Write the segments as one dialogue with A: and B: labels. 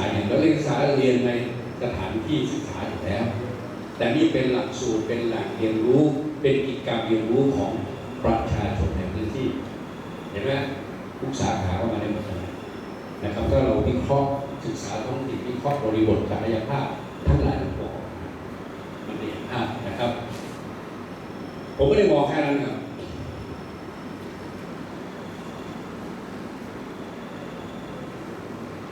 A: าอย่างเราเรียนศึกษาเรียนในสถานที่ศึกษาอยู่แล้ว แต่นี่เป็นหลักสูตรเป็นหลักเรียนรู้ เป็นกิจกรรมเรียนรู้ของประชาชนในพื้นที่ เห็นไหมทุกสาขาเข้ามาในหมดเลยนะครับถ้าเราวิเคราะห์ศึกษาท้องถิ่นวิเคราะห์บริบทศักยภาพทั้งหลายทั้งปวงมันเห็นภาพนะครับ ผมไม่ได้มองแค่นั้นครับ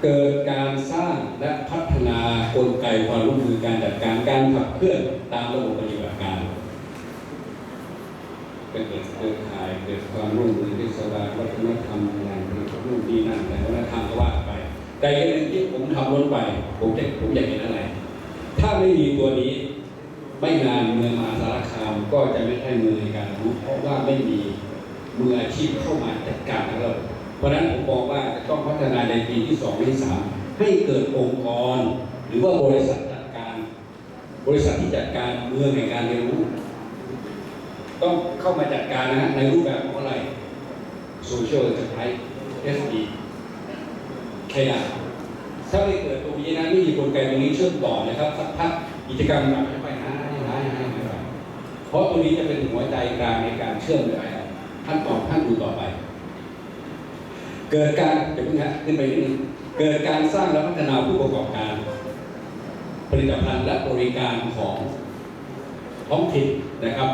A: เกิดการสร้างและพัฒนากลไกความร่วมมือการจัดการการขับเคลื่อนตามระบบปฏิบัติการเกิดเครือข่ายเกิดความร่วมมือเทศบาลวัฒนธรรมงานนู่นนี่นั่นแต่วัฒนธรรมก็ว่าไปแต่ย่างหนึ่งที่ผมทำลงไป ผมจะผมอยากเห็นอะไร ถ้าไม่มีตัวนี้ไม่นานเมืองมหาสารคามก็จะไม่ใช่เมือในการรู้เพราะว่าไม่มีมืออาชีพเข้ามาจัดการทั้งระบบเพราะนั้นผมบอกว่าจะต้อง นาในปีที่สองที่สามให้เกิดองค์กร หรือว่าบริษัทจัดการ บริษัทที่จัดการเมืองในการเรียนรู้ ต้องเข้ามาจัดการนะฮะในรูปแบบของอะไร Social Enterprise SD แค่อย่างถ้าไม่เกิดตรงนี้นะไม่มีกลไกตรงนี้เชื่อมต่อนะครับสักพักกิจกรรมหนักไปหาหาหายหายหายเพราะตรงนี้จะเป็นหัวใจกลางในการเชื่อมไปท่านตอบท่านดูต่อไป เกิดการเดี๋ยวเพิ่งฮะขึ้นไปนิดนึงเกิดการสร้างและพัฒนาผู้ประกอบการ ผลิตภัณฑ์และบริการของท้องถิ่นนะครับ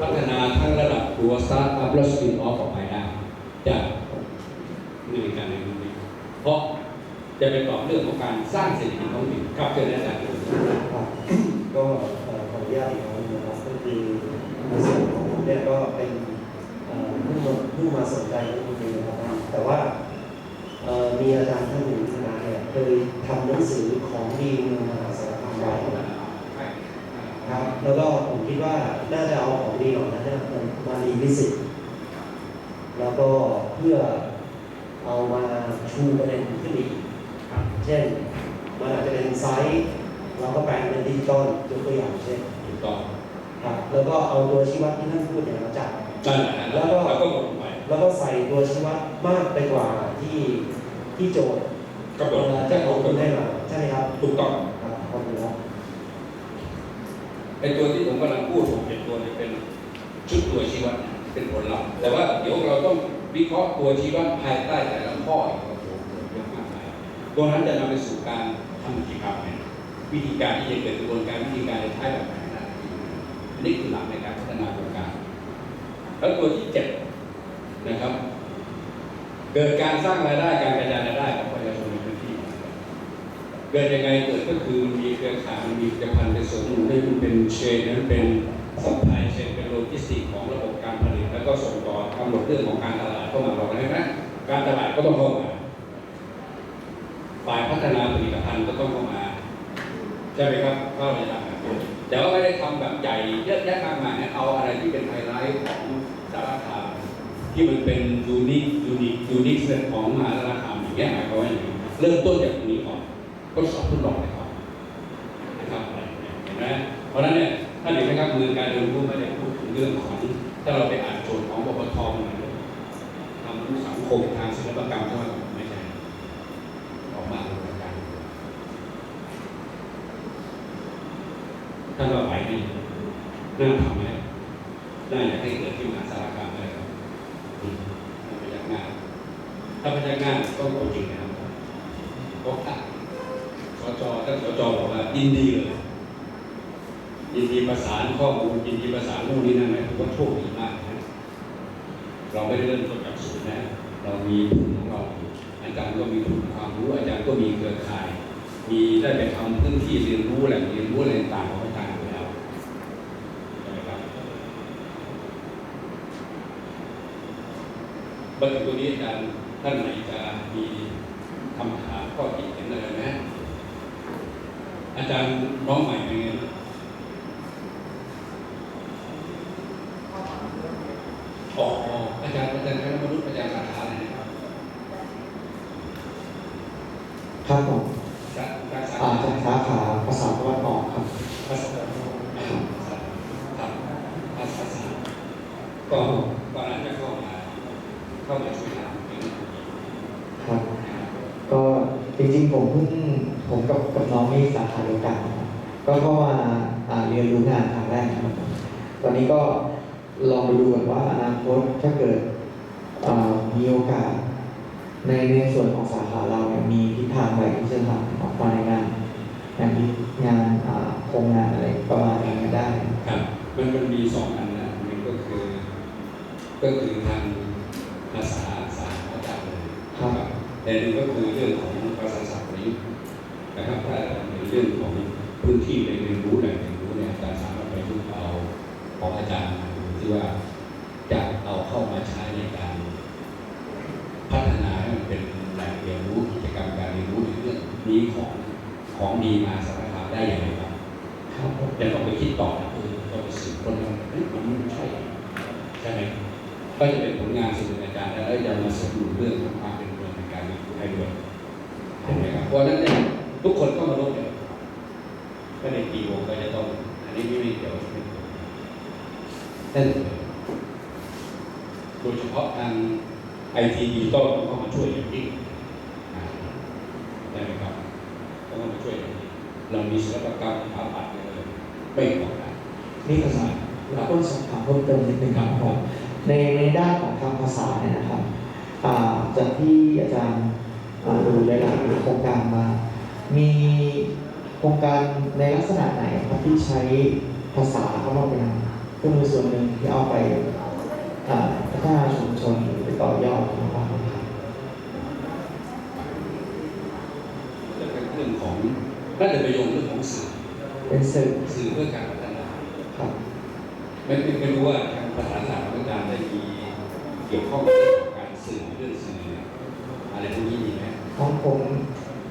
A: พัฒนาทั้งระดับตัวสตาร์ทอัพและสปินออฟออกไปได้จากนี่การเรียนรู้นี้เพราะจะเป็นต่อเรื่องของการสร้างเศรษฐกิจท้องถิ่นครับเกิดอาจารย์
B: ก็ขออนุญาตอีกครั้งนะครับก็คือในส่วนของผมเนี่ยก็เป็น พิ่งมาเพิ่งมาสนใจเรื่องนี้นะครับแต่ว่าเอ่อมีอาจารย์ท่านหนึ่งที่มาเนี่ยเคยทำหนังสือของดีเมืองมหาสารคามไว้ครับ แล้วก็ผมคิดว่าน่าจะเอาของดีเหล่านั้นเนี่ยมันมารีวิสิตแล้วก็เพื่อเอามาชูประเด็นขึ้นอีกเช่นมันอาจจะเป็นไซต์เราก็แปลงเป็นดิจิตอลยกตัวอย่างเช่น
A: ถูกต้อง
B: ครับแล้วก็เอาตัวชี้วัดที่ท่านพูดเนี่ยมาจับ
A: นั่นแหละฮะแล้วก็แล้วก็หมดไป
B: แล้วก็ใส่ตัวชี้วัดมากไปกว่าที่ที่โจทย์
A: กำหน
B: เอ่
A: ด
B: อจะของคุณให้มาใช่ไหมครับ
A: ถูกต้อง
B: ครับขอบคุณครับ
A: ไอ้ตัวที่ผมกำลังพูดผมเป็นตัวนี้เป็นชุดตัวชี้วัดนะเป็นผลลัพธ์แต่ว่าเดี๋ยวเราต้องวิเคราะห์ตัวชี้วัดภายใต้แต่ละข้ออีกโอ้โหเยอะมากมายตัวนั้นจะนำไปสู่การทำกิจกรรมเนี่ยวิธีการที่จะเกิดกระบวนการวิธีการจะใช้แบบไหนนะอันนี้คือหลักในการพัฒนาโครงการ แล้วตัวที่เจ็ด นะครับ เกิดการสร้างรายได้การกระจายรายได้ของประชาชนในพื้นที่เกิดยังไงเกิดก็คือมันมีเครือข่ายมีผลิตภัณฑ์เป็นส่วนหนึ่งให้มันเป็นเชนนั้นเป็นซัพพลายเชนเป็นโลจิสติกของระบบการผลิต แล้วก็ส่งต่อกำหนดเรื่องของการตลาดเข้ามาบอกได้ไหมการตลาดก็ต้องเข้ามาฝ่ายพัฒนาผลิตภัณฑ์ก็ต้องเข้ามาใช่ไหมครับเข้าในหลักแบบนี้แต่ว่าไม่ได้ทำแบบใหญ่เยอะแยะมากมายเอาอะไรที่เป็นไฮไลท์ของสารคา ที่มันเป็นยูนิคยูนิคยูนิคเรื่องของมหาสารคามอย่างเงี้ยหมายความว่าอย่างนี้เริ่มต้นจากตรงนี้ก่อนทดสอบทดลองไปก่อนนะครับอะไรอย่างเห็นไหมเพราะฉะนั้นเนี่ยถ้าเห็นไหมครับมือการเรียนรู้ไม่ได้พูดถึงเรื่องของถ้าเราไปอ่านโจทย์ของปปทมันทำรู้สังคมทางศิลปกรรมเท่านั้นไม่ใช่ออกมาเป็นการท่านว่าไหวไหมน่าทำไหมน่าอยากให้เกิดที่มหาสาคามได้ครับอืมถ้าพยักหน้า ถ้าพยักหน้าต้องเอาจริงนะครับเพราะว่าสจท่านสจบอกว่ายินดีเลยยินดีประสานข้อมูลยินดีประสานนู่นนี่นั่นนะถือว่าโชคดีมากนะเราไม่ได้เริ่มต้นจากศูนย์นะเรามีทุนของเราอาจารย์ก็มีทุนความรู้อาจารย์ก็มีเครือข่าย มีได้ไปทำพื้นที่เรียนรู้แหล่งเรียนรู้อะไรต่างๆของอาจารย์อยู่แล้วใช่ไหมครับบันทึกตัวนี้อาจารย์ ท่านไหนจะมีคำถามข้อคิดเห็นอะไรไหมอาจารย์น้องใหม่เป็นไงบ้างอ๋ออาจารย์อาจารย์คณะมนุษย์อาจารย์สาขาอะไรนะครับ
B: ครับผม
A: สาขาสา
B: อ่า
A: ขา
B: จากสาขาภาษาตะวันออกครับ
A: ภาษาครับภาษาศาสตร์ก็ก่อนนั้นจะเข้ามา เข้ามาช่วยทำเป็น
B: ครับ ก็จริงๆ
C: ผมเพิ่งผมกับกับน้ องมีสาขาเดียวกันนะครับก็เข้ามาเรียนรู้งานครั้งแรกครับตอนนี้ก็ลองไปดูกันว่าอนาคตถ้าเกิดมีโอกาส ในในส่วนของสาขาเราเนี่ยมีทิศทางอะไรที่จะทำออกมาในงานงานงานโครงงานอะไรประมาณนี้ได้
A: ครับ มันมันมีสองอันนะหนึ่งก็คือ ก็คือ ว่าจะเอาเข้ามาใช้ในการ พัฒนาให้มันเป็นแหล่งเรียนรู้กิจกรรมการเรียนรู้ในเรื่องนี้ของของดีมาสารคามได้อย่างไรบ้าง
C: ครับผม
A: จะต้องไปคิดต่อนะคือต้องไปสืบคนมันเฮ้ยมันไม่ใช่ใช่ไหมก็จะเป็นผลงานสื่ออาจารย์แล้วจะมาเสริมดูเรื่องของความเป็นเมืองในการเรียนรู้ให้ด้วยเห็นไหมครับเพราะฉะนั้นเนี่ยทุกคนก็มาลงเนี่ยก็ในปีวงก็จะต้องอันนี้ไม่ไม่เกี่ยวไม่เกี่ยวแต่โดยเฉ พาะทางไอทีดีต้องเข้ามาช่วยอย่างยิ่งอ่ได้ไหมครับเข้ามาช่วยอย่างยิ่งเรามีศิลปกรรมสถาปัตย์เนี่ยเลยไม่เหมาะกัน
C: นี่ภาษาแล้วก็สอบถามเพิ่มเติมนิดนึงครับผมในในด้านของทางภาษาเนี่ยนะครับจากที่อาจารย์ดูหลายๆโครงการมา มีโครงการในลักษณะไหนครับที่ใช้ภาษาเข้ามาเป็นเครื่องมือส่วนหนึ่งที่เอาไป พัฒนาชุมชนหรือไปต่อยอดนะครับ
A: จะเป็นเรื่องของน่าจะไปโยงเรื่องของสื่อ
C: เป็นสื่อ
A: สื่อเพื่อการพัฒนา
C: ครับ
A: ไม่ไม่ไม่รู้ว่าทางภาษาศาสตร์ของอาจารย์ได้มีเกี่ยวข้องกับเรื่องของการสื่อเรื่องสื่ออะไรพวกนี้มีไหม
C: ของผม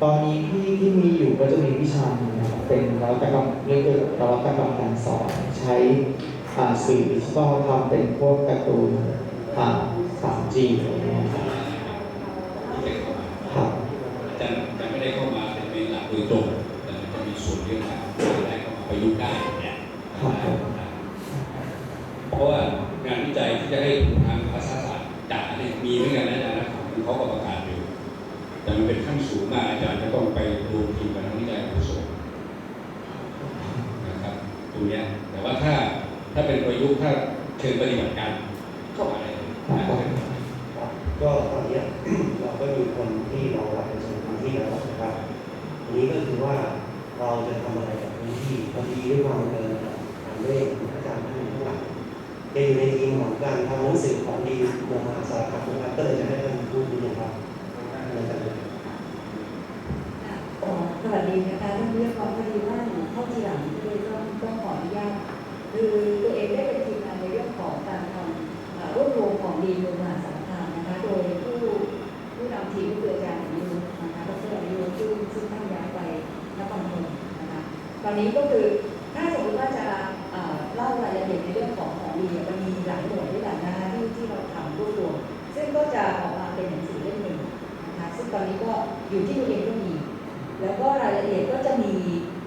C: ตอนนี้ที่ที่มีอยู่ก็จะมีวิชาหนึ่งนะครับเป็นนวัตกรรมเรื่องเกี่ยวกับนวัตกรรมการสอนใช้อ่า สื่อดิจิทัลทำเป็นพวกการ์ตูนอ่า 3G อะไรอย่างเงี้ยครับ
A: เชิงปฏิ
B: บั
D: ติการ อยู่ที่ตัวเองก็มีแล้วก็รายละเอียดก็จะมี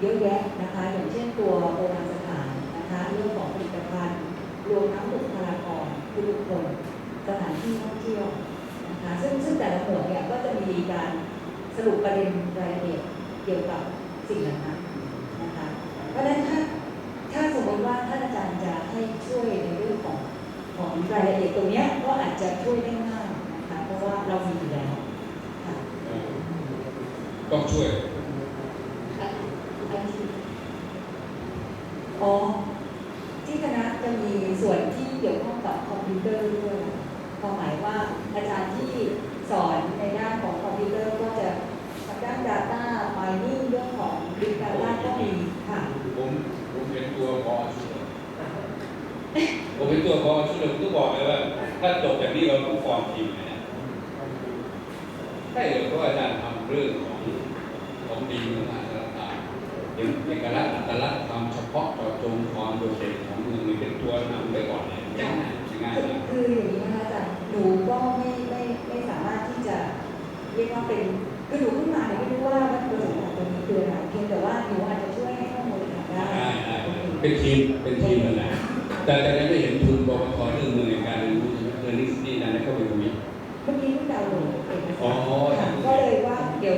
D: เยอะแยะนะคะ อย่างเช่นตัวโบราณสถานนะคะเรื่องของผลิตภัณฑ์ รวมทั้งบุคลากรคือบุคคลสถานที่ท่องเที่ยวนะคะซึ่งซึ่งแต่ละหมวดเนี่ยก็จะมีการสรุปประเด็นรายละเอียดเกี่ยวกับสิ่งเหล่านั้นนะคะเพราะฉะนั้นถ้าถ้าสมมติว่าท่านอาจารย์จะให้ช่วยในเรื่องของของรายละเอียดตรงนี้ก็อาจจะช่วยได้มากนะคะเพราะว่าเรามี
A: ต้องช่วย
D: อันอันที่อ๋อ ที่คณะจะมีส่วนที่เกี่ยวข้องกับคอมพิวเตอร์ด้วยความหมายว่าอาจารย์ที่สอนในด้านของคอมพิวเตอร์ก็จะทางด้าน Data Mining เรื่องของ Big Data ก็มีค่ะ
A: ผมผมเป็นตัวพอช่วยผมเป็นตัวพอช่วยผมก็บอกเลยว่า ถ้าจบจากนี้เราต้องฟอร์มทีมเลยนะใช่เลยเพราะอาจารย์ทำเรื่องของของ ดีเมืองมหาสารคามเป็นเอกลักษณ์อัตลักษณ์ความเฉพาะเจาะจงความโดดเด่นของเมืองนี้เป็นตัวนำไว้ก่อนเลยง่ายง่าย
D: คือ
A: นะ
D: คืออย่างนี้นะคะอาจารย์หนูก็ไม่ไม่ไม่สามารถที่จะเรียกว่าเป็นคือหนูขึ้นมาเนี่ยไม่รู้ว่าวัตถุประสงค์ของตรงนี้คืออะไรเพียงแต่ว่าหนูอาจจะช่วยให้ข้อมูลถามได้
A: ได้ได้เป็นทีมเป็นทีมนั่นแหละแต่แต่ยังไม่เห็นทุนบกทเรื่องเมืองในการเรียนรู้ใช่ไหมเรื่องนี้นี่นั่นเข้าไปตรงนี้
D: เมื่อกี้เพิ่งดาวน์โหลดเอก
A: อ๋
D: สา
A: อ
D: รค่ะก็เลยว่าเดี๋ยว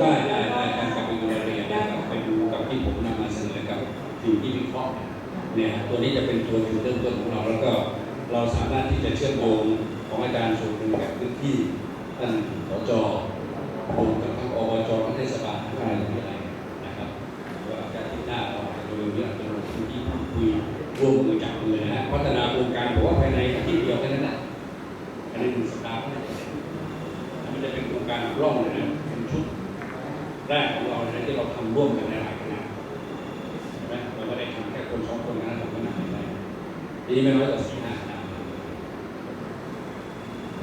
D: ได้ได้ได้การกลับไปดูรายละเอียกับไป
A: ดูกับที่ผม
D: นำมาเส
A: นอกับสิ่งที่วิเคราะห์เนี่ยตัวนี้จะเป็นตัวจุดเริ่มต้นของเราแล้วก็เราสามารถที่จะเชื่อมโยงของอาจารย์สูตรหนึ่กับพื้นที่ท่านสจรวมกับทางอบจทั้งเทศบาลทั้งอะไรต่างๆนะครับว่าอาจารย์ที่หน้าเราโดยเรื่องจะลงพื้นที่พูดคุยร่วมมือจับมือนะฮะพัฒนาโครงการผมว่าภายในที่เดียวแค่นั้นนะภายในหนึ่งสัปดาห์ก็ได้มันจะเป็นโครงการร่องเลยนะ แรกของเราเนี่ยที่เราทำร่วมกันในหลายคณะใช่ไหมเราไม่ได้ทำแค่คนสองคนนะทำคณะใหญ่ๆปีนี้ไม่น้อยกว่าสี่ห้าคณะ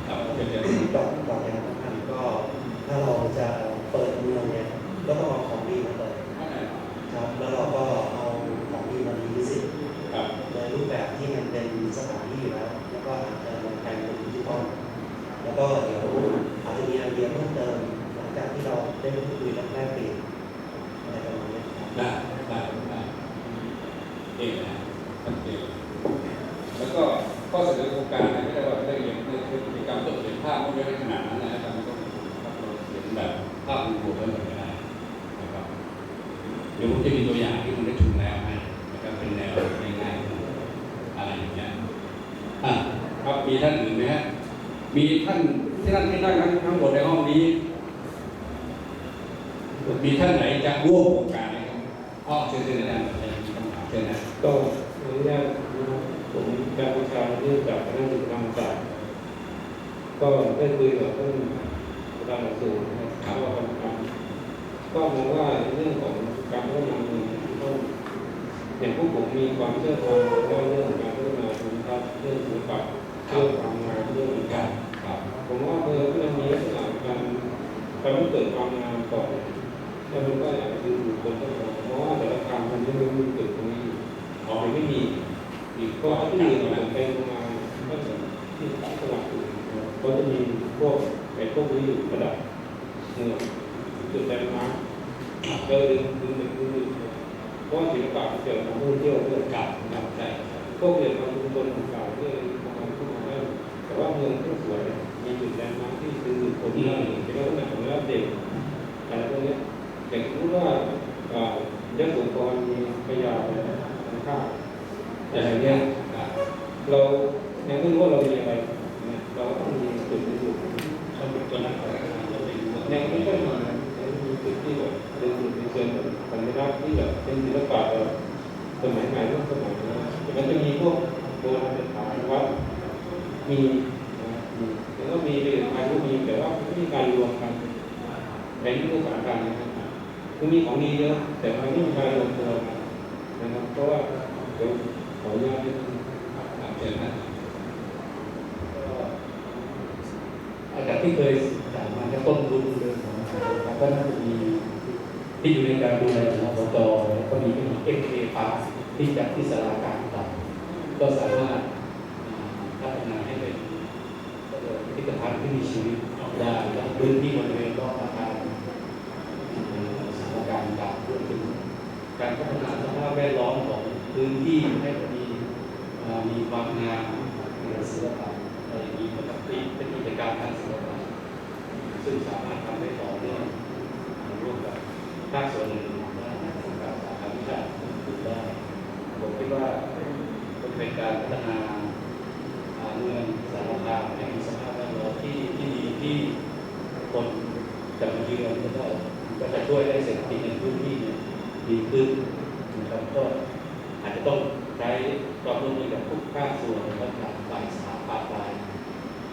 A: ครับเป็นเรื่อง
B: ต่อต่อไปนะครับก็ถ้าเราจะเปิดเมืองเนี่ยก็ต้องเอาของดีมาเปิดครับแล้วเราก็เอาของดีมาดีวิสิต
A: ครับ
B: ในรูปแบบที่มันเป็นสถานที่อยู่แล้ว แล้วก็อาจจะมาแปลงเป็นดิจิทัลแล้วก็เดี๋ยวอาจจะมีไอเดียเพิ่มเติมหลังจากที่เราได้พูดคุยและแลกเปลี่ยนอะไรประมาณนี้ครับ
A: ได้ได้ได้เองนะชัดเจนแล้วก็ข้อเสนอโครงการเนี่ยไม่ได้ว่าได้เรียนคือคือกิจกรรมต้องเขียนภาพไม่ได้ขนาดนั้นนะครับมันต้องเราเขียนแบบภาพรวมๆไว้หมดก็ได้นะครับ เดี๋ยวผมจะมีตัวอย่างที่มันได้ถูกแล้วให้นะครับเป็นแนวง่ายๆอะไรอย่างเงี้ยอะครับมีท่านอื่นไหมฮะมีท่านที่ท่านที่นั่งทั้งทั้งหมดในห้องนี้ มีท่านไหนจะร่วมโครงการไหมครับอ๋อเชิญเชิญอาจารย์มีคำถามเชิญนะ
E: ก็ขออนุญาตนะครับผมการประชาเนื่องจากคณะกิจกรรมศาสตร์ก็ได้คุยกับท่านประธานหลักสูตรนะครับก็ทำการก็มองว่าเรื่องของ การพัฒนาเมืองต้องอย่างพวกผมมีความเชื่อทางว่าเรื่องการพัฒนาภูมิทัศน์เรื่องศิลปะเรื่องความงามเรื่อง
A: ครั
E: การผมว่าเมืองที่มันมีลักษณะการการไม่เกิดความงามก่อนแล้วมันก็อาจจะดึงดูดคนเข้ามาเพราะว่าแต่ละคำมันไม่รู้มันเกิดตรงนี้
A: อ๋อ
E: มันไม่มี
A: อีก
E: ก็
A: ก็
E: ที่
A: ที่
E: อื่
A: อื่
E: น
A: น
E: ผ
A: นะ
E: มไปโรงานก็จะที่ตลาดอื่นก็จะมีพวกไอ้พวกนี้อยู่ประดับเมืองจุดแลนด์มาร์ค ก็ดึงดึงดึงดึงดึงเพราะศิลปะมันเกี่ยวกับการท่องเที่ยวด้วย
A: กับกับใช่
E: พวกเกี่ยวกับชุมชนต่าที่ประมาณเข้ามาได้แต่ว่าเมืองที่สวยมีจุดแลนด์มาร์คที่ดึงดูดคนที่เป็นลักษณะของระดับเด็กอะไรพวกนี้ยอย่างสมมติว่าอ่ายโสธรมีพญาอะไรนะข้าง
A: แต่อย่างเนี้ย
E: เรายังไม่รู้ว่าเรามีอะไรเราก็ต้องมีจุดที่อยู่
A: เขาเป็นตัวนั้นเขาจะเป็น
E: ยังไม่ค่อ สัญลักษณ์ที่แบบเป็นศิลปะแบบสมัยใหม่ร่วมสมัยนะมันจะมีพวกโบราณสถานวัดมีนะมีแล้วก็มีเป็นอายุมีแต่ว่าไม่มีการรวมกันในยุทธศาสตร์การนะครับคือมีของดีเยอะแต่มันไม่มีการรวมตัวกันนะครับเพราะว่าเดี๋ยวขออนุญาตนิดนึง
A: ครับเชิญนะ
F: อาจารย์ที่เคยถามมาก็ต้นรุ่นเดิมของเราก็น่าจะมี ที่อยู่ในการดูแลของอบตแล้วก็มีเอ็มเคพาที่จัดที่สาราการต่างก็สามารถพัฒนาให้เป็นพิพิธภัณฑ์ที่มีชีวิตได้และพื้นที่บริเวณรอบอาคารสาราการต่างรวมถึงการพัฒนาสภาพแวดล้อมของพื้นที่ให้มีมีความงามในศิลปะอะไรอย่างนี้มันก็เป็นกิจกรรมทางศิลปะ ซึ่งสามารถทำได้ต่อเนื่องร่วมกับ ภาคส่วนอื่นๆได้กับสาขาวิชาอื่นได้ ผมคิดว่าเป็นการพัฒนาเมืองสารคามให้มีสภาพแวดล้อมที่ที่ดีที่คนจะมาเยือนแล้วก็ก็จะช่วยให้เศรษฐกิจในพื้นที่เนี่ยดีขึ้นนะครับก็อาจจะต้องใช้ความร่วมมือกับทุกภาคส่วนนะครับจากฝ่ายสถาปัตย์ฝ่าย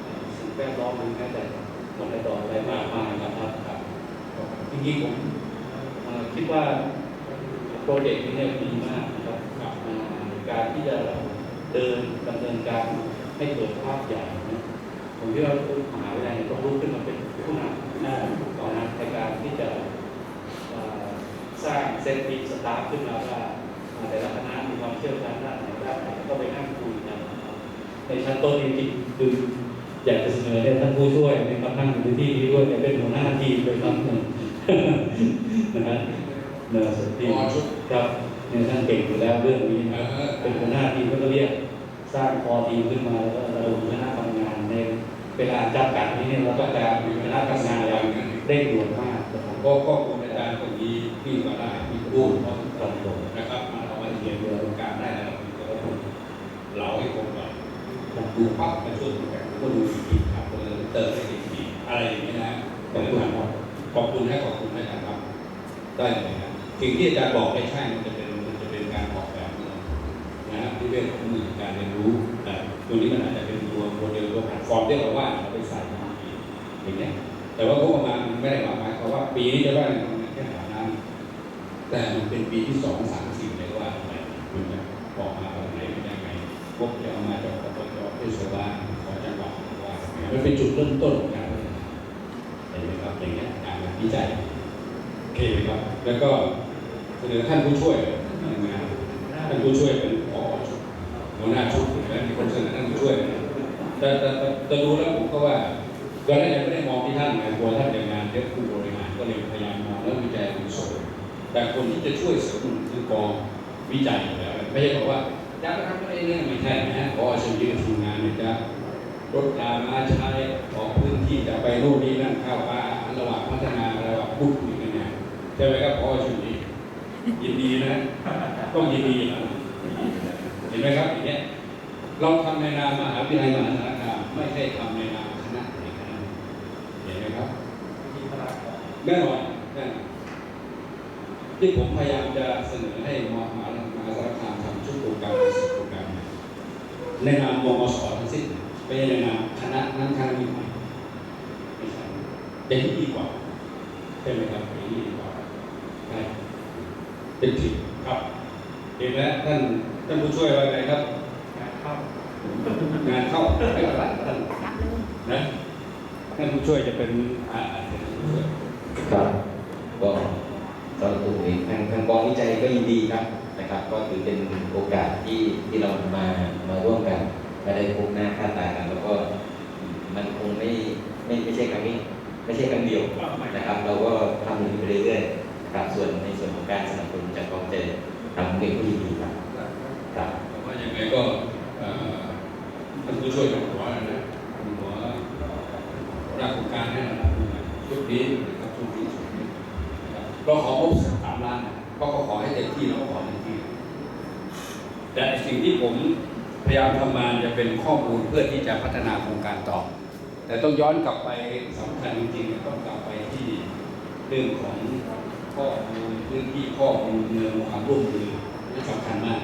F: เอ่อสิ่งแวดล้อมหรือแม้แต่คนละต่ออะไรมากมายนะครับครับจริงๆผม คิดว่าโปรเจกต์นี้เนี่ยดีมากนะครับกับอ่าการที่จะเดินดำเนินการให้เกิดภาพใหญ่นะผมคิดว่ามหาวิทยาลัยต้องลุกขึ้นมาเป็นผู้นำหน้าต่อนในการที่จะสร้างเซนติสตาฟขึ้นมาว่าแต่ละคณะมีความเชี่ยวชาญด้านไหนด้านไหนก็ไปนั่งคุยกันในชั้นต้นจริงๆคืออยากจะเสนอให้ท่านผู้ช่วยในการนั่งอยู่ที่นี้ด้วยเนี่ยเป็นหัวหน้าทีมโดยครั้งห นึ่งนะฮะเนอสุดที่
A: พอชุด
F: ครับเนี่ยท่านเก่งอยู่แล้วเรื่องนี้
A: เอ
F: นะ
A: อ
F: เป็นหัวหน้าทีมก็เรียกสร้างพอทีมขึ้นมาแล้วก็ระดมคณะทำงานในเวลาจำกัดนี้เนี่ยเราก็จะมีคณะทำงานอย่างเร่งด่วนมากนะครับ
A: ก็ข้อมูลอาจารย์คนนี้ที่มาได้มีรูปพอสมควรนะครับมาเอาไว้เรียนเรือโรงการได้แล้วแต่ว่าผมเหลาให้ผมก่อนผมดูปั๊บมาช่วยดูแบบก็ดูอีกครับเลยเติมให้อีกอะไรอย่างนี้นะขอบคุณครับขอบคุณให้ขอบคุณให้ครับ ได้เลยครับสิ่งที่อาจารย์บอกไม่ใช่มันจะเป็นมันจะเป็นการออกแบบนะฮะที่เรื่องของมือการเรียนรู้แต่ตัวนี้มันอาจจะเป็นตัวโมเดลตัวแพลตฟอร์มที่เราว่าเราไปใส่มาอย่างเงี้ยแต่ว่างบประมาณไม่ได้หมายความว่าปีนี้จะได้เงินแค่หานั้นแต่มันเป็นปีที่สองสามสี่เลยว่าอะไรมันจะออกมาแบบไหนเป็นยังไงพวกจะเอามาจากอบจเทศบาลขอจังหวัดว่ามันเป็นจุดเริ่มต้นของการพัฒนาเห็นไหมครับอย่างเงี้ยการวิจัย โอเครับ แล้วก็เสนอท่านผู้ช่วยงานท่านผู้ช่วยเป็นผอหัวหน้าชุดนะมีคนเสนอท่านผู้ช่วยนะแต่แต่แต่แต่ดูแล้วผมก็ว่าตอนแรกยังไม่ได้มองที่ท่านไงกลัวท่านจะงานเยอะผู้บริหารก็เลยพยายามมองแล้ววิจัยอาวุโสแต่คนที่จะช่วยเสริมคือกองวิจัยอยู่แล้วไม่ใช่บอกว่าอยากทำอะไรเนี่ยไม่ใช่นะฮะพอเฉลี่ยทำงานเนี่ยจะรถตามาใช้ออกพื้นที่จะไปโน่นนี่นั่นข้าวป่าระหว่างพัฒนาระหว่างพูดคุยกันเนี่ยใช่ไหมครับพอชุดนี้ยินดีนะต้องยินดีนะเห็นไหมครับอย่างเงี้ยเราทำในนามมหาวิทยาลัยมหาสารคามไม่ใช่ทำในนามคณะไหนคณะหนึ่งเห็นไหมครับแน่นอนแน่นอนที่ผมพยายามจะเสนอให้มหาวิทยาลัยมหาสารคามทำชุดโปรแกรมสิบโปรแกรมเนี่ยในนามมมสทั้งสิ้นไม่ใช่ในนามคณะนั้นคณะนี้ไม่ไม่ใช่อย่างนี้ดีกว่าใช่ไหมครับอย่างนี้ดีกว่าใช่ เป็นผิดครับเห็นไหมท่านท่านผู้ช่วยว่าไงครับงานเข้างานเข้าไม่เป็นไรท่านนะท่านผู้ช่วยจะเป็นอ่าเป็นผู้ช่วย
G: ครับก็ตอนตัวเองทางทางกองวิจัยก็ยินดีครับนะครับ ก็ถือเป็นโอกาสที่ที่เรามามาร่วมกันมาได้พบหน้าค่าตากันแล้วก็มันคงไม่ไม่ไม่ใช่ครั้งนี้ไม่ใช่ครั้งเดียวนะครับ เราก็ทำอย่างนี้ไปเรื่อยๆนะ ครับส่วนในส่วนของการสนับสนุนจากกองเจทางเด็กก็ยินดีครับครับ
A: แต่ว่ายังไงก็เอ่อท่านผู้ช่วยของหัวนะหัวหัวหน้าโครงการให้นะครับชุดนี้นะครับชุดนี้ชุดนี้เราของบสามล้านนะเพราะเขอให้เต็มที่เราขอเต็มที่ แต่สิ่งที่ผมพยายามทำมาจะเป็นข้อมูลเพื่อที่จะพัฒนาโครงการต่อ แต่ต้องย้อนกลับไปสำคัญจริงๆต้องกลับไปที่เรื่องของ ข้อมูลพื้นที่ข้อมูลเมืองความร่วมมือนี่สำคัญมาก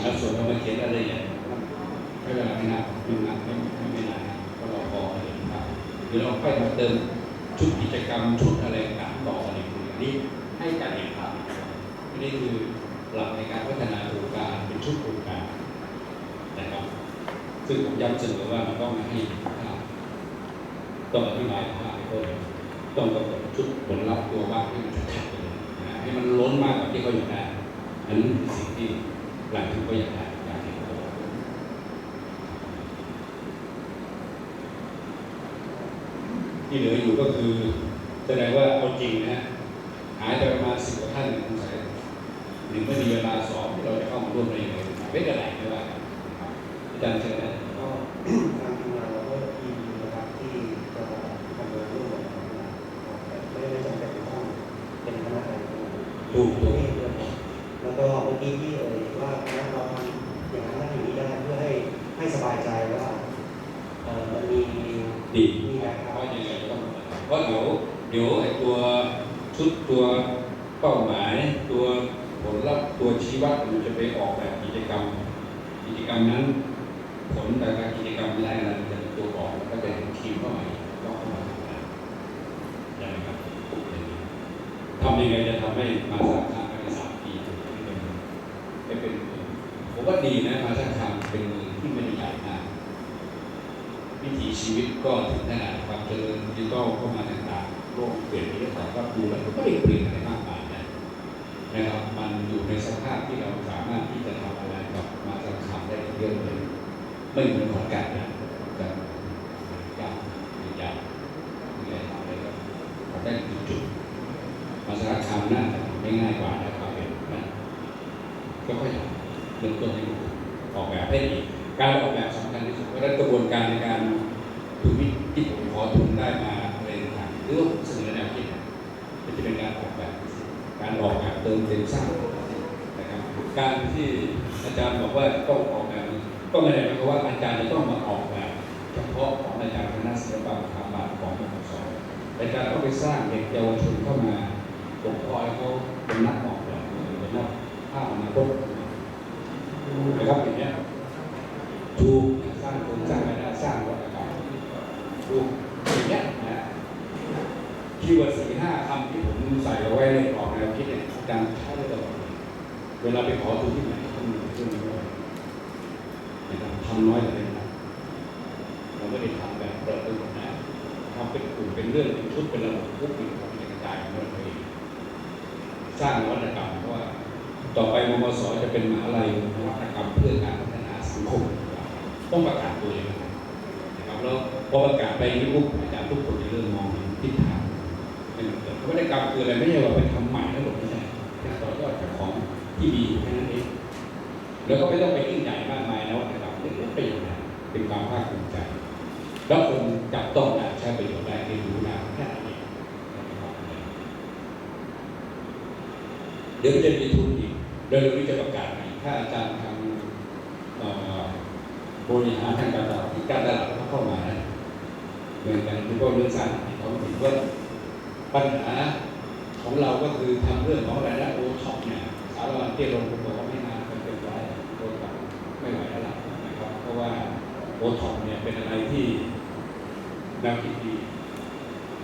A: แล้วส่วนเรามาเขียนอะไรเนี่ยใช้เวลาไม่นานไม่นานไม่ไม่ไม่นานก็รอพอเลยครับหรือเราค่อยมาเติมชุดกิจกรรมชุดอะไรต่างต่ออะไรอย่านี้ให้การเห็นภาพนี่คือหลักในการพัฒนาโครงการเป็นชุดโครงการนะครับซึ่งผมย้ำเสมอว่ามันต้องไม่ให้ภาพต้องอธิบายภาพให้เขาเลยต้องกำหนด ชุดผลลัพธ์ตัวว่าให้มันชัดๆไปเลยนะให้มันล้นมากกว่าที่เขาอยากได้อันนั้นสิ่งที่หลังถึงก็อยากได้อยากเห็นตัวที่เหลืออยู่ก็คือแสดงว่าเอาจริงนะ หายไปประมาณสิบกว่าท่านสงสัยหนึ่งไม่มีเวลาสองที่เราจะเข้ามาร่วมในเลยไม่เป็นไร ถูก
B: ตั
A: ถู
B: ว
A: ก
B: เองด้วยครับแล้วก็เมื่อกี้ที่เอ่ยว่าเราทำอย่างนั้นอย่างนี้ได้เพื่อให้ให้สบายใจว่าเออมันมี
A: ดี
B: มีแนว
A: เพ
B: ทาง
A: ราะยังไงก็ต้องเพราะเดี๋ยวเดี๋ยวไอ้ตัวชุดตัวเป้าหมาย ตัวผลลัพธ์ตัวชี้วัดมันจะไปออกแบบกิจกรรม กิจกรรมนั้น ไงจะทำให้มาสร้างคามภายในสามปีให้เป็นให้เป็นผมว่าดีนะมาสร้างคามเป็นเมืองที่ไม่ได้ใหญ่มากวิถีชีวิตก็ถึงขนาดความเจริญดิจิทัลเข้ามาต่างๆโลกเปลี่ยนไปเยอะแต่ก็ดูแล้วก็ไม่ได้เปลี่ยนอะไรมากมายนะนะครับมันอยู่ในสภาพที่เราสามารถที่จะทำอะไรกับมาสร้างคามได้เยอะเลยไม่เหมือนของกันนะแต่ยากยากมีอะไรทำอะไรก็ทำได้ถึงจุดมาสร้างคามน่าจะไม่ง่ายกว่านะครับเป็นนะก็ค่อยทำเริ่มต้นให้ดู ออกแบบให้ดีการออกแบบสำคัญที่สุดเพราะฉะนั้นกระบวนการในการทุนที่ผมขอทุนได้มาอะไรต่างหรือว่าผมเสนอแนวคิดมันจะเป็นการออกแบบ การออกแบบเติมเต็มสร้างนะครับการที่อาจารย์บอกว่าต้อง นะครับทำน้อยแต่เป็นหนักเราไม่ได้ทำแบบเปิดไปหมดนะทำเป็นกลุ่มเป็นเรื่องเป็นชุดเป็นระบบทุกอย่างทำกระจายของเราเองสร้างนวัตกรรมเพราะว่าต่อไปมมสจะเป็นมหาลัยนวัตกรรมเพื่อการพัฒนาสังคมต้องประกาศตัวเองนะครับแล้วพอประกาศไปนี้ปุ๊บอาจารย์ทุกคนจะเริ่มมองเห็นทิศทางเป็นเกิดนวัตกรรมคืออะไรไม่ใช่ว่าไปทำใหม่ทั้งหมดไม่ใช่แค่ต่อยอดจากของที่มีอยู่แค่นั้นเองแล้วก็ไม่ต้องไป เป็นความภาคภูมิใจ แล้วคนจับต้องได้ใช้ประโยชน์ได้เรียนรู้ได้แค่นั้นเดี๋ยวจะมีทุนอีกเดี๋ยวเราจะประกาศอีกถ้าอาจารย์ทำเอ่อบริหารทางการตลาดที่การตลาดเขาเข้ามานะเหมือนกันทุกเรื่องสารเขาถือว่าปัญหาของเราก็คือทำเรื่องของรายได้โอท็อปเนี่ยสารวัตรเตี้ยลงผมบอกว่าไม่ โอท็อปเนี่ยเป็นอะไรที่แนวคิดดี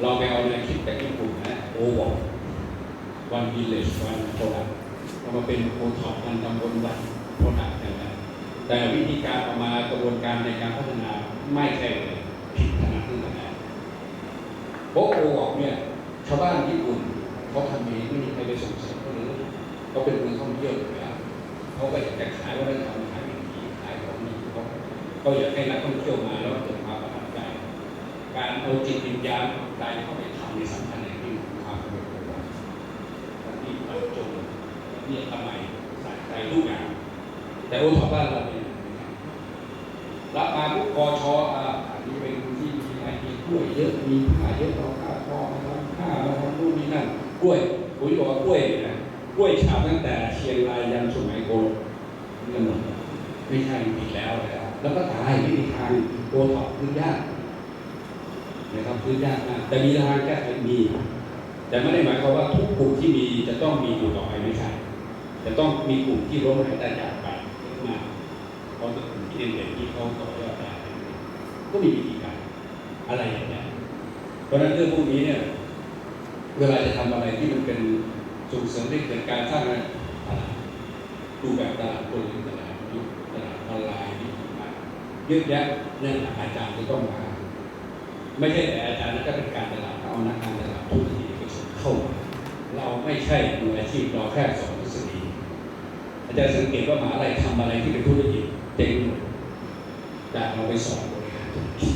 A: เราไปเอาแนวคิดจากญี่ปุ่นนะโอบอกวันวิลเลจวันโปรดักเอามาเป็นโอท็อปวันตำบลวันโปรดักอย่างนั้นแต่วิธีการเอามากระบวนการในการพัฒนาไม่ใช่เลยผิดขนาดนั้นนะโบโอบอกเนี่ยชาวบ้านญี่ปุ่นเขาทำเองไม่มีใครไปส่งเสริมเขาเลยเขาเป็นเมืองท่องเที่ยวอยู่แล้วเขาก็อยากจะขายวัฒนธรรมขายวิถีขายของดีเขา เขาอยากให้นักท่องเที่ยวมาแล้วเกิดความประทับใจ การเอาจิตวิญญาณของใจเข้าไปทำในสำคัญอย่างยิ่งของความเป็นตัววันนี้บรรจงเนี่ยทำไมใส่ใจทุกอย่าง แต่โอท็อปบ้านเราเนี่ยรับมาปุ๊บกชอ่าอันนี้เป็นที่มีอะไรมีกล้วยเยอะมีผ้าเยอะเอาผ้าทอมาทำผ้ามาทำนู่นนี่นั่นกล้วยผมบอกว่ากล้วยเนี่ยนะกล้วยฉาบตั้งแต่เชียงรายยันสุไหงโกลกนี่หมดไม่ใช่อีกแล้วนะครับ แล้วก็ตายไม่มีทางโอท็อปพื้นยากนะครับพื้นยากมากแต่มีทางแก้ไขมี แต่ไม่ได้หมายความว่าทุกกลุ่มที่มีจะต้องมีอยู่ต่อไปไม่ใช่จะต้องมีกลุ่มที่ล้มหายตายจากไปเยอมาเพราะกลุ่มที่เด่นๆที่เขาต่อยอดได้ก็มีวิธีการอะไรอย่างเงี้ยเพราะฉะนั้นเรื่องพวกนี้เนี่ยเวลาจะทำอะไรที่มันเป็นส่งเสริมให้เกิดการสร้างรดูแบบตลาดคนตลาดยุคตลาดออนไลน์ เยอะแยะนั่นอาจารย์จะต้องมา ไม่ใช่แต่อาจารย์นักการการตลาดเอานักการตลาดทุกทีไปส่งเข้ามาเราไม่ใช่มืออาชีพเราแค่สอนทฤษฎีอาจารย์สังเกตว่ามหาอะไรทำอะไรที่เป็นธุรกิจเจ๊งหมดแต่เราไปสอนบริหารธุรกิจ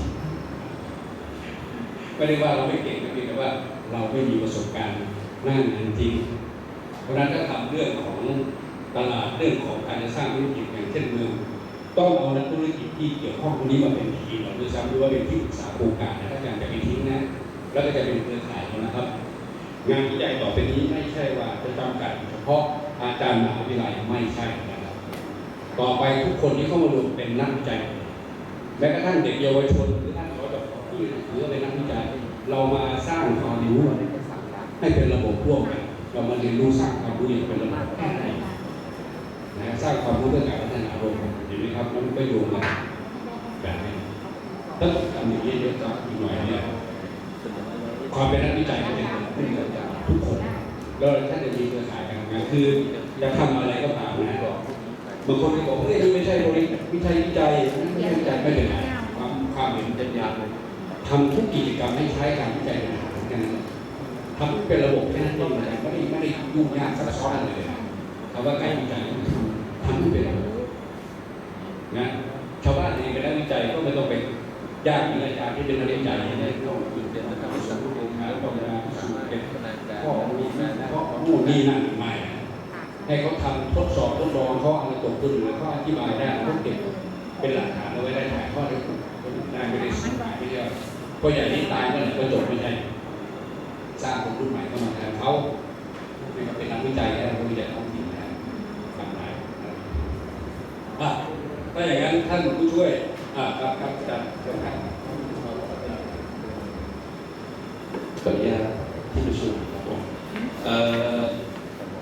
A: ไม่ได้ว่าเราไม่เก่งนะเพียงแต่ว่าเราไม่มีประสบการณ์หน้างานจริงเพราะนั้นถ้าทำเรื่องของตลาดเรื่องของการจะสร้างธุรกิจอย่างเช่นเมือง ต้องเอานักธุรกิจที่เกี่ยวข้องตรงนี้มาเป็นทีมเราด้วยซ้ำหรือว่าเป็นที่ปรึกษาโครงการนะถ้าการจะไปทิ้งนะแล้วก็จะเป็นเครือข่ายเรานะครับ งานวิจัยต่อไปนี้ไม่ใช่ว่าจะจำกัดเฉพาะอาจารย์มหาวิทยาลัยไม่ใช่นะครับ ต่อไปทุกคนที่เข้ามารวมเป็นนักวิจัยแม้กระทั่งเด็กเยาวชนหรือท่านสจบที่ถือเป็นนักวิจัย เรามาสร้างความรู้ให้เป็นระบบร่วมกันเรามาเรียนรู้สร้างความรู้อย่างเป็นระบบแค่ไห นะสร้างความรู้เรื่องการพัฒนาโลกเห็นไหมครับมันก็โยงกันแบบนี้ถ้าทำอย่างนี้เยอะๆอีกหน่อยเนี่ยความเป็นนักวิจัยก็จะเกิดขึ้นกับทุกคนแล้วท่านจะมีเครือข่ายการทำงานคือจะทำอะไรก็ตามนะบางคนก็บอกเฮ้ยนี่ไม่ใช่บริวิจัยวิจัยนั่นไม่ใช่วิจัยไม่เป็นไรความความเห็นเป็นยาเลยทำทุกกิจกรรมให้ใช้การวิจัยเป็นอาหารแค่นั้นทำเป็นระบบแค่นั้นเองนะไม่ได้ไม่ได้ยุ่งยากซับซ้อนอะไรเลยคำว่าการวิจัยต้อ ทำทำให้เป็นะบบนะชาวบ้านเองเป็นนักวิจัยก็ไม่ต้องเป็นยากหมืออาจารย์ที่เป็นนักวิจัยเนี่ยต้องเต้นนะครับวิชาผู้บริหารต้องมาพิสูจน์เป็นข้อมูลข้อมูลนี่นั่นไม่ให้เขาทำทดสอบทดลองเขาเอาตกตัวหรือเขาอธิบายได้เขาเก็บเป็นหลักฐานเอาไว้ได้ถ่ายทอดให้อได้ไม่ได้สูญหายไม่ใช่ว่าเพราะอย่างนี้ตายเมื่อไหร่ก็จบไม่ใช่สร้างคนรุ่นใหม่เข้ามาแทนเขาเป็นนักวิจัยแล้วนักวิจัยท้องถิ่นนะครับ ถ้าอย่างนผู้ช่วย อ่าครับครับอาจารย์เชิญครับ
H: ขออนุญาตที่ประชุมครับผมเอ่อ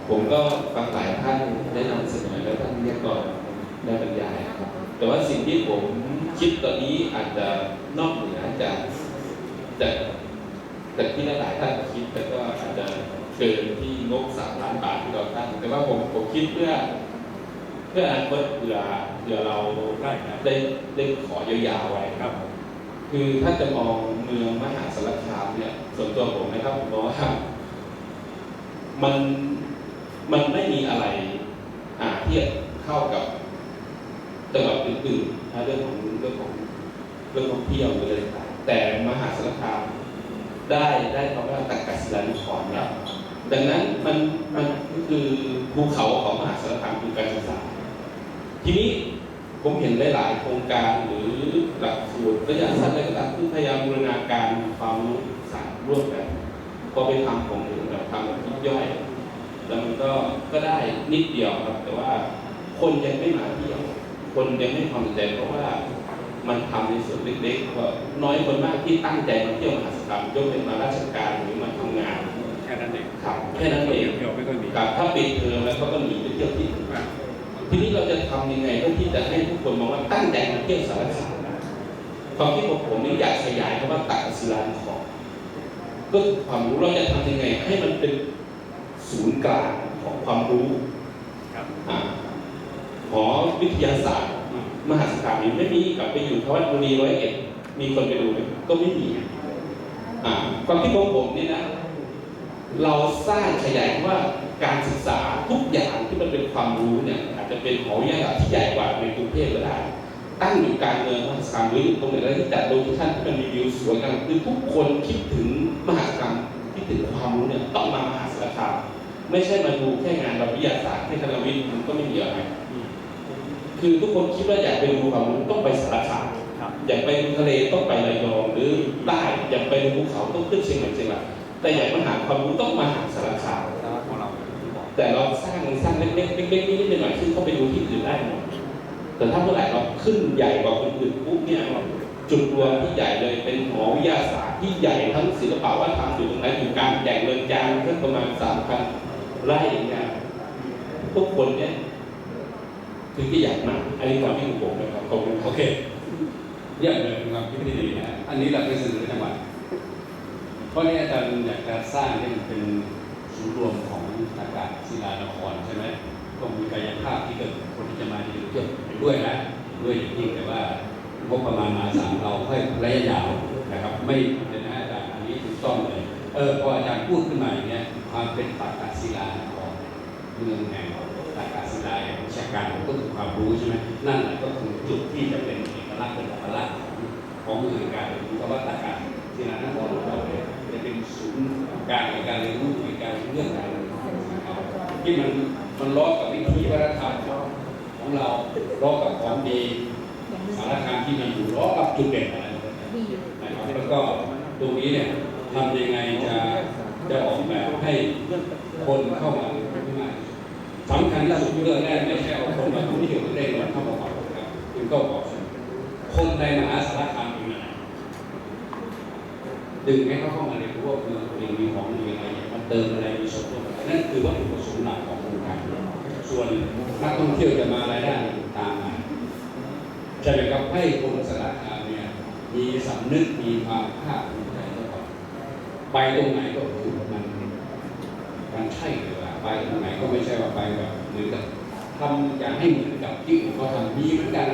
H: ผมก็ฟังหลายท่านได้นำเสนอแล้วท่านเรียกก่อนได้บรรยายครับ แต่ว่าสิ่งที่ผมคิดตอนนี้อาจจะนอกเหนือจากจากจากที่หลายท่านคิดแต่ก็อาจจะเกินที่งบสามล้านบาทที่เราตั้งแต่ว่าผมผมคิดเพื่อ พื่ออนาคตเผื่อเผื่อเรา
A: ได้ครับ
H: ได้ได้ขอยาวๆไว้ครับ คือถ้าจะมองเมืองมหาสารคามเนี่ย ส่วนตัวผมนะครับผมมองว่ามันมันไม่มีอะไรอาเทียบเข้ากับจังหวัดอื่นๆนะเรื่องของเรื่องของเรื่องท่องเที่ยวหรืออะไรต่างแต่มหาสารคามได้ได้คำว่าตักกศิลานุขรณ์เนี่ยดังนั้นมันมันก็คือภูเขาของมหาสารคามคือการศึกษา ทีนี้ผมเห็นหลาย ๆ โครงการหรือหลักสูตรระยะสั้นอะไรก็ตามที่พยายามบูรณาการความรู้สารร่วมกัน พอไปทำของอื่นแบบทำแบบยิบย่อย แล้วมันก็ก็ได้นิดเดียวครับ แต่ว่าคนยังไม่มาเที่ยวคนยังไม่ความสนใจเพราะว่ามันทำในส่วนเล็กๆก็น้อยคนมากที่ตั้งใจมาเที่ยวมหาสารคามยกเป็นมาราชการหรือมาทำงาน
A: แค่นั้นเอง
H: ครับแค่นั้นเอง
A: เที่ยวไม่ค่อยมี
H: ครับถ้าปิดเทอมแล้วเขาก็หนีไปเที่ยวที่อื่น ทีนี้เราจะทำยังไงเพื่อที่จะให้ทุกคนมองว่าตั้งใจมาเที่ยวสารคามความคิดของผมนี่อยากขยายคำว่าตักศิลานุเคราะห์ก็คือความรู้เราจะทำยังไง ให้มันเป็นศูนย์กลางของความรู้
A: ครับ
H: อ่าหอวิทยาศาสตร์ มหาสารคามนี้ไม่มีกลับไปอยู่ทวัดบุรีร้อยเอ็ดมีคนไปดูไหมก็ไม่มีอ่าความคิดของผมนี่นะ เราสร้างขยายว่า การศึกษาทุกอย่างที่มันเป็นความรู้เนี่ยอาจจะเป็นหอวิทยาศาสตร์ที่ใหญ่กว่าในกรุงเทพก็ได้ตั้งอยู่กลางเมืองมหาสารคามหรืออยู่ตรงไหนก็ได้ที่จัดโลเคชั่นที่มันมีวิวสวยกันคือทุกคนคิดถึงมหาสารคามคิดถึงความรู้เนี่ยต้องมามหาสารคามไม่ใช่มาดูแค่งานแบบวิทยาศาสตร์ให้คณะวิทย์มันก็ไม่มีอะไรคือทุกคนคิดว่าอยากไปดูความรู้ต้องไปสารคาม
A: ครับ
H: อยากไปดูทะเลต้องไประยองหรือใต้อยากไปดูภูเขาต้องขึ้นเชียงใหม่เชียงรายแต่อยากมาหาความรู้ต้องมาหาสารคาม
A: แต่เรา
H: สร้างสร้างเล็กๆเล็กๆนิดๆหน่อยๆซึ่งเข้าไปดูที่อื่นได้หมดแต่ถ้าเมื่อไหร่เราขึ้นใหญ่กว่าคนอื่นปุ๊บเนี่ยจุดรวมที่ใหญ่เลยเป็นหอวิทยาศาสตร์ที่ใหญ่ทั้งศิลปะวัฒนธรรมอยู่ตรงนั้นอยู่กลางแก่งเรือนจานก็ประมาณสามพันไร่เนี่ยทุกคนเนี่ยถึงจะอยากมาอันนี้ความคิดของผมนะครับขอบคุณ
A: โอเคเยี่ยมเลยเป็นความคิดที่ดีนะอันนี้เราไปเสนอจังหวัดเพราะนี่อาจารย์อยากจะสร้างให้มันเป็นศูนย์รวมของ อากาศศิลานครใช่ไหมต้องมีกายภาพที่เกิดคนที่จะมาที่เที่ยวด้วยนะด้วยอย่างยิ่งแต่ว่างบประมาณมาสามเราให้ระยะยาวนะครับ ไม่เป็นนะอาจารย์อันนี้ถูกต้องเลยเออพออาจารย์พูดขึ้นมาอย่างเงี้ยความเป็นปากกาศิลานครเมืองแห่งปากกาศิลาแห่งวิชาการก็คือความรู้ใช่ไหมนั่นแหละก็คือจุดที่จะเป็นเอกลักษณ์เป็นอัตลักษณ์ของเมืองการเพราะว่าปากกาศิลานครของเราเนี่ยจะเป็นศูนย์กลางในการเรียนรู้ในการเรื่องการ ที่มันมันล้อกับวิถีวัฒนธรรมของเราล้อกับของดีสารคามที่มันอยู่ล้อกับจุดเด่นอะไรนะครับแล้วก็ตรงนี้เนี่ยทำยังไงจะจะออกแบบให้คนเข้ามาง่าสำคัญที่สุดเรื่องแรกไม่ใช่เอาคนมาท่องเที่ยวเล่นๆเข้ามาก่อนนะครับคุณก็บอกคนในมหาสารคามเป็นยังไงดึงให้เขาเข้ามาเรียนรู้ว่าเมืองตัวเองมีของมีอะไรมันเติมอะไรมีสม นั่นคือวัตถุประสงค์หลักของโครงการส่วนนักท่องเที่ยวจะมารายได้ตามมาใช่ไหมครับให้คนสารคามเนี่ยมีสำนึกมีความภาคภูมิใจเจ้าของไปตรงไหนก็คือมันมันใช่เลยว่าไปตรงไหนก็ไม่ใช่ว่าไปแบบเหมือนกับทำอย่างให้เหมือนกับที่อื่นเขาทำมีเหมือนกัน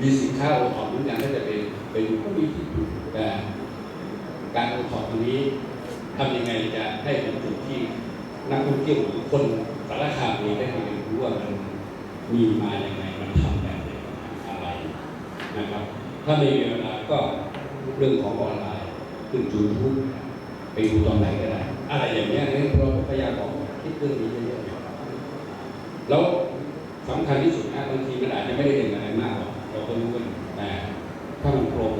A: มีสินค้าโอท็อปเหมือนกันถ้าจะไปไปดูก็มีที่แต่การโอท็อปตรงนี้ ทำยังไงจะให้เป็นจุดที่นักท่องเที่ยวหรือคนสารคามเองได้เรียนรู้ว่ามันมีมาอย่างไงมันทำแบบไหนอะไรนะครับ ถ้าไม่มีเวลาก็เรื่องของออนไลน์ขึ้นยูทูบไปดูตอนไหนก็ได้ อะไรอย่างเงี้ยเนี่เราพยายามบอกคิดเรื่องนี้เยอะๆแล้วสำคัญที่สุดนะบางทีมันอาจจะไม่ได้เป็นอะไรมากหรอกเราก็รู้กันแต่ถ้ามันโปรโม